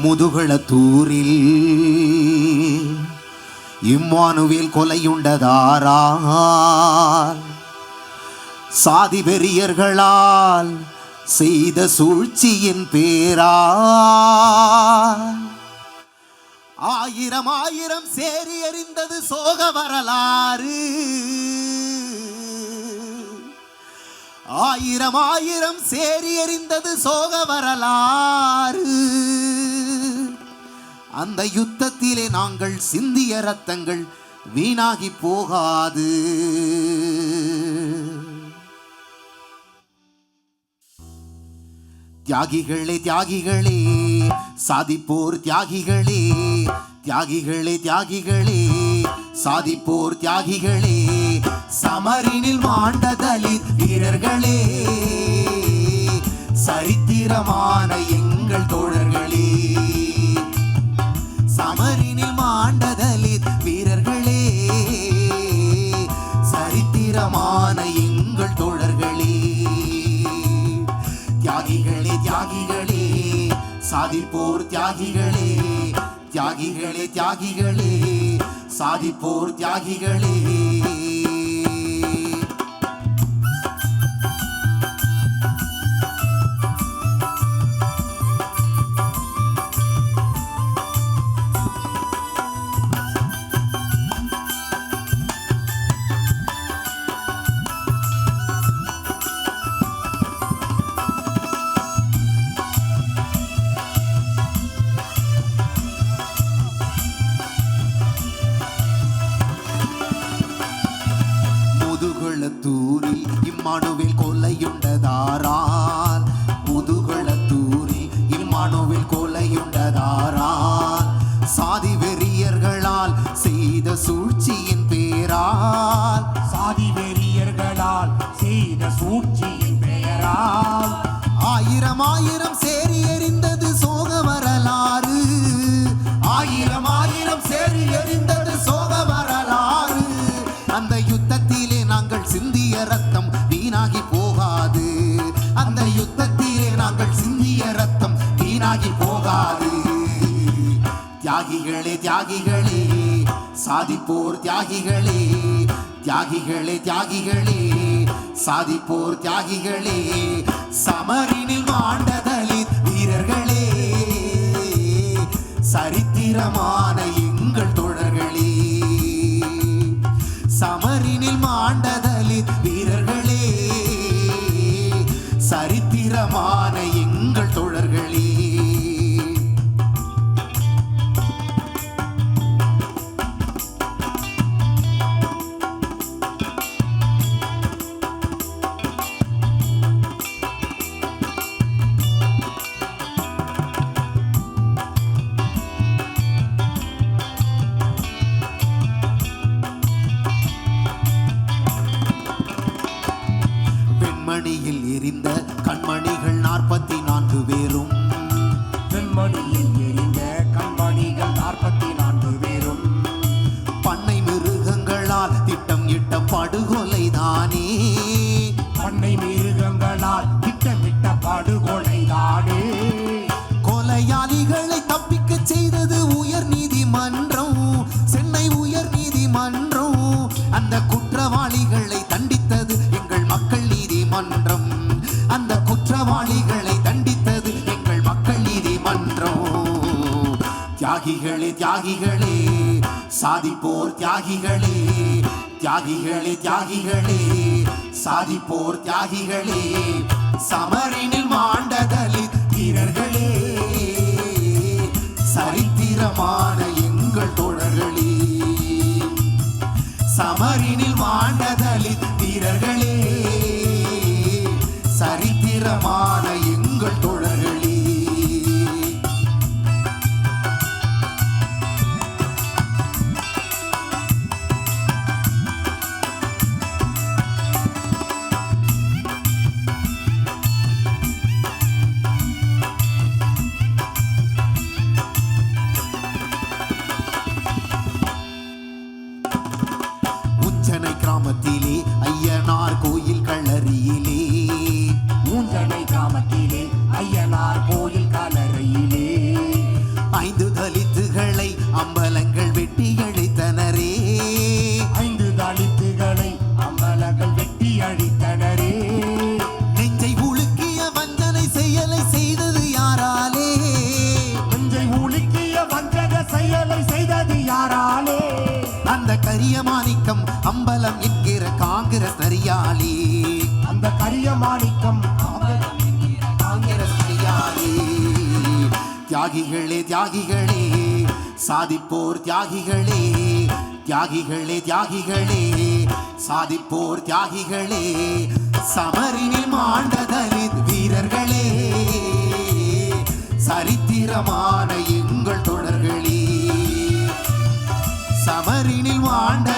முதுகளத்தூரில் Emmanuel கொலையுண்டதாரால். சாதி பெரியர்களால் செய்த சூழ்ச்சியின் பேரா ஆயிரம் ஆயிரம் சேரி எறிந்தது சோக வரலாறு. ஆயிரம் ஆயிரம் சேரி எறிந்தது சோக வரலாறு. அந்த யுத்தத்திலே நாங்கள் சிந்திய ரத்தங்கள் வீணாகி போகாது. தியாகிகளே தியாகிகளே சாதிப்போர் தியாகிகளே தியாகிகளே தியாகிகளே சாதிப்போர் தியாகிகளே சமரினில் மாண்ட தலித் வீரர்களே சரித்திரமான எங்கள் தோழர்களே. சாதிப்போர் தியாகிகளே தியாகிகளே தியாகிகளே சாதிப்போர் தியாகிகளே ஆயிரம் ஆயிரம் சேரி எறிந்தது சோக வரலாறு. ஆயிரம் ஆயிரம் சேரி எறிந்தது சோக வரலாறு. அந்த யுத்தத்திலே நாங்கள் சிந்திய ரத்தம் வீணாகி போகாது. அந்த யுத்தத்திலே நாங்கள் சிந்திய ரத்தம் வீணாகி போகாது. தியாகிகளே தியாகிகளே சாதிப்போர் தியாகிகளே தியாகிகளே தியாகிகளே சாதி போர் தியாகிகளே சமரினில் மாண்டதலின் வீரர்களே சரித்திரமான எங்கள் தோழர்களே. சமரினில் மா படுகொலை தானே பண்ணை மிருகங்களால் திட்டமிட்ட படுகொலை தானே கொலையாளிகளை தப்பிக்க செய்தது உயர் நீதிமன்றம் சென்னை உயர் நீதிமன்றம். அந்த குற்றவாளிகளை தண்டித்தது எங்கள் மக்கள் நீதிமன்றம். அந்த குற்றவாளிகளை தண்டித்தது எங்கள் மக்கள் நீதிமன்றம். தியாகிகளே தியாகிகளே. சாதிப்போர் தியாகிகளே தியாகிகளே தியாகிகளே சாதிப்போர் தியாகிகளே சமரினில் மாண்டதலி வீரர்களே சரித்திரமான எங்கள் தோழர்களே சமரினில் மாண்டதலி வீரர்களே சரித்திரமான தியாகிகளே தியாகிகளே சாதிப்போர் தியாகிகளே தியாகிகளே தியாகிகளே சாதிப்போர் தியாகிகளே சமரினில் மாண்டதலித் வீரர்களே சரித்திரமான எங்கள் தொடர்களே சமரினில் மாண்ட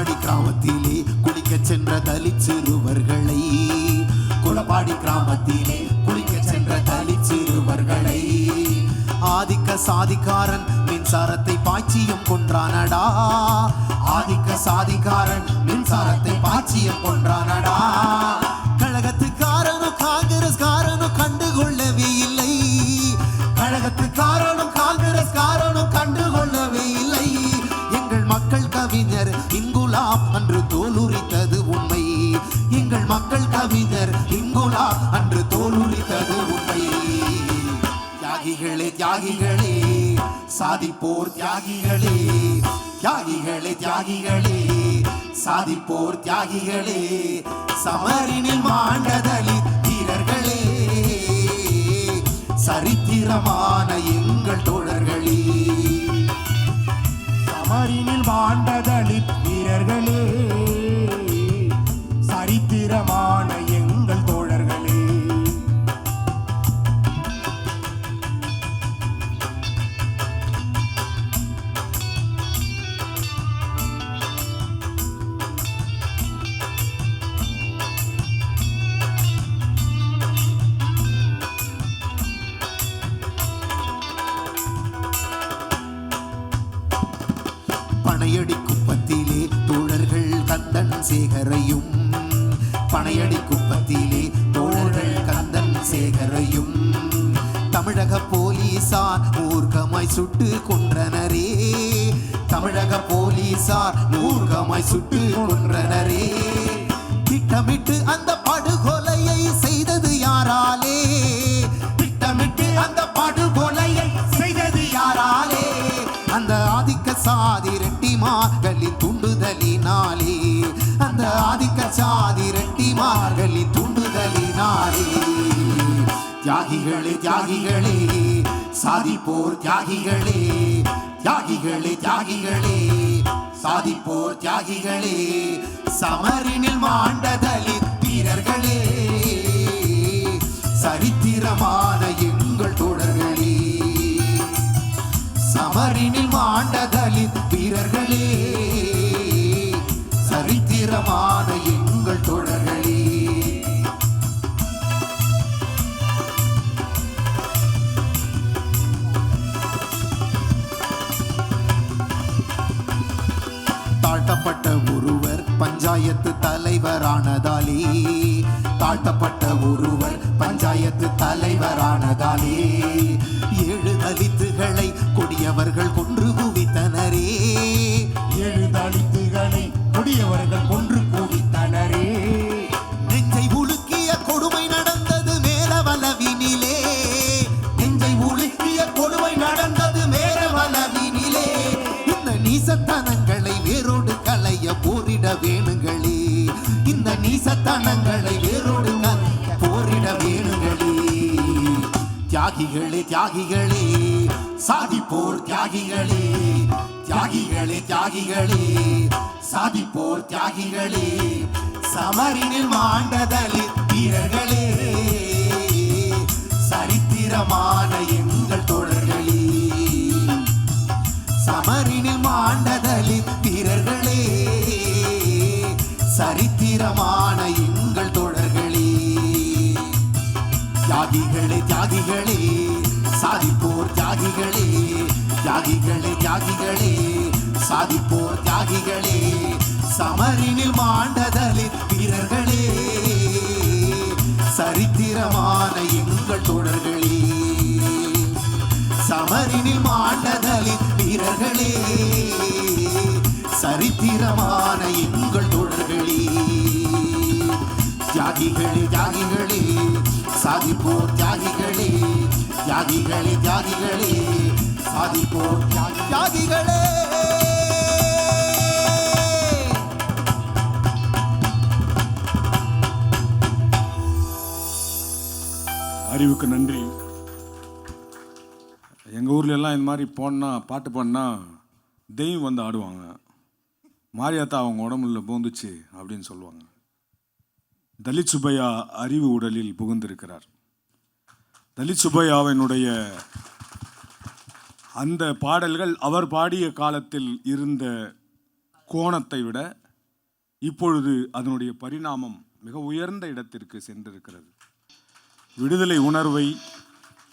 குளப்பாடி கிராமத்திலே குளிக்க சென்ற தலித் சிறுவர்களை. குளப்பாடி கிராமத்திலே குளிக்க சென்ற தலி சிறுவர்களை. ஆதிக்க சாதிக்காரன் மின்சாரத்தை பாய்ச்சியும் கொன்றானடா. ஆதிக்க சாதிக்காரன் மின்சாரத்தை பாய்ச்சியும் கொன்றானடா. சாதிப்போர் தியாகிகளே தியாகிகளே தியாகிகளே சாதிப்போர் தியாகிகளே சமரினில் மாண்டதலி வீரர்களே சரித்திரமான எங்கள் தோழர்களே. சமரினில் மாண்ட வீரர்களே சரித்திரமான பனையடி குப்பத்திலே தோழர்கள் கந்தன் சேகரையும். பனையடி குப்பத்திலே தோழர்கள் கந்தன் சேகரையும். தமிழக போலீசார் மூர்க்கமாய் சுட்டு கொன்றனரே. தமிழக போலீசார் மூர்க்கமாய் சுட்டு கொன்றனரே. திட்டமிட்டு அந்த தியாகிகளே சாதிப்போர் தியாகிகளே தியாகிகளே தியாகிகளே சாதிப்போர் தியாகிகளே சமரினில் மாண்டதலி தீரர்களே சரித்திரமான எங்கள் தொடர்களே சமரினில் மாண்டதலி வீரர்களே தாழ்த்தப்பட்ட ஒருவர் பஞ்சாயத்து தலைவரானதாலே ஏழு தலித்துகளை கொடியவர்கள் கொன்று குவித்தனரே. ஏழு தலித்துகளை கொடியவர்கள் கொன்று குவித்தனரே. நெஞ்சை உலுக்கிய கொடுமை நடந்தது மேலவளவினிலே நெஞ்சை உலுக்கிய கொடுமை நடந்தது மேலவளவினிலே இந்த நீசத்தனங்களை வேரோடு களைய போரிட வேணுங்களே. இந்த நீசத்தனங்களை தியாகிகளே தியாகிகளே சாதிப்போர் தியாகிகளே தியாகிகளே தியாகிகளே சாதிப்போர் தியாகிகளே சமரினில் மாண்டதலி வீரர்களே சரித்திரமான எங்கள் தியாகிகளே தியாகிகளே சாதிப்போர் தியாகிகளே சமரினில் மாண்டதலி வீரர்களே சரித்திரமான எங்கள் தோழர்களே சமரினில் மாண்டதலி வீரர்களே சரித்திரமான எங்கள் தோழர்களே தியாகிகளே தியாகிகளே சாதிப்போர் தியாகிகளே தியாகிகளே தியாகிகளே அறிவுக்கு நன்றி. எங்கள் ஊர்ல எல்லாம் இந்த மாதிரி போனா பாட்டு பாடினா தெய்வம் வந்து ஆடுவாங்க. மாரியாத்தா அவங்க உடம்புல பூந்துச்சு அப்படின்னு சொல்லுவாங்க. தலித் சுப்பையா அறிவு உடலில் புகுந்திருக்கிறார். தலித் சுப்பையாவினுடைய அந்த பாடல்கள் அவர் பாடிய காலத்தில் இருந்த கோணத்தை விட இப்பொழுது அதனுடைய பரிணாமம் மிக உயர்ந்த இடத்திற்கு சென்றிருக்கிறது. விடுதலை உணர்வை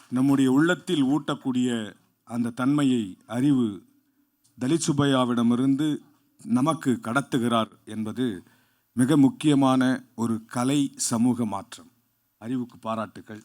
நம்முடைய உள்ளத்தில் ஊட்டக்கூடிய அந்த தன்மையை அறிவு தலித் சுப்பையாவிடமிருந்து நமக்கு கடத்துகிறார் என்பது மிக முக்கியமான ஒரு கலை சமூக மாற்றம். அறிவுக்கு பாராட்டுக்கள்.